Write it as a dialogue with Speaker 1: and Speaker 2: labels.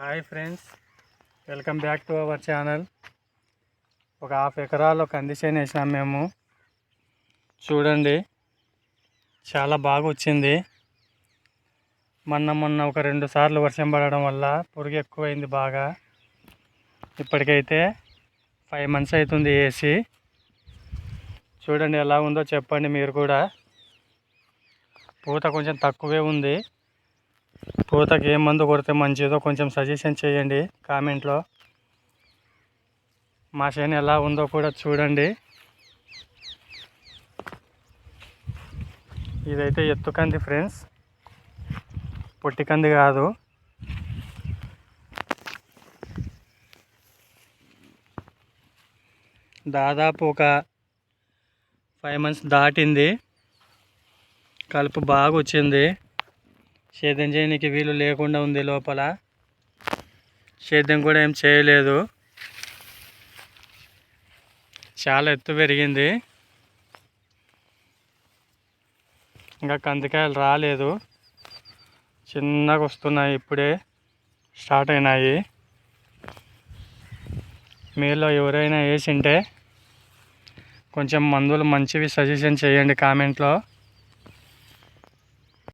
Speaker 1: Hi friends welcome back to our channel. ఒక half ఎకరాలో కంది చేను వేసాం మేము. చూడండి చాలా బాగా వచ్చింది. మొన్న మొన్న ఒక రెండు సార్లు వర్షం పడడం వల్ల పురుగు ఎక్కువైంది బాగా. ఇప్పటికైతే ఫైవ్ మంత్స్ అవుతుంది వేసి. చూడండి ఎలా ఉందో చెప్పండి మీరు కూడా. పూత కొంచెం తక్కువే ఉంది. పూతకి ఏ మందు కొడితే మంచిదో కొంచెం సజెషన్ చేయండి కామెంట్లో. మా చేను ఎలా ఉందో కూడా చూడండి. ఇదైతే ఎత్తు కంది ఫ్రెండ్స్ పొట్టి కంది. కాదు దాదాపు ఒక ఫైవ్ మంత్స్ దాటింది. కలుపు బాగా వచ్చింది సేద్యం చేయడానికి వీలు లేకుండా ఉంది లోపల. సేద్యం కూడా ఏం చేయలేదు. చాలా ఎత్తు పెరిగింది. ఇంకా కందికాయలు రాలేదు. చిన్నగా వస్తున్నాయి ఇప్పుడే. స్టార్ట్ అయినాయి. మీలో ఎవరైనా వేసింటే కొంచెం మందులు మంచివి సజెషన్ చేయండి కామెంట్లో.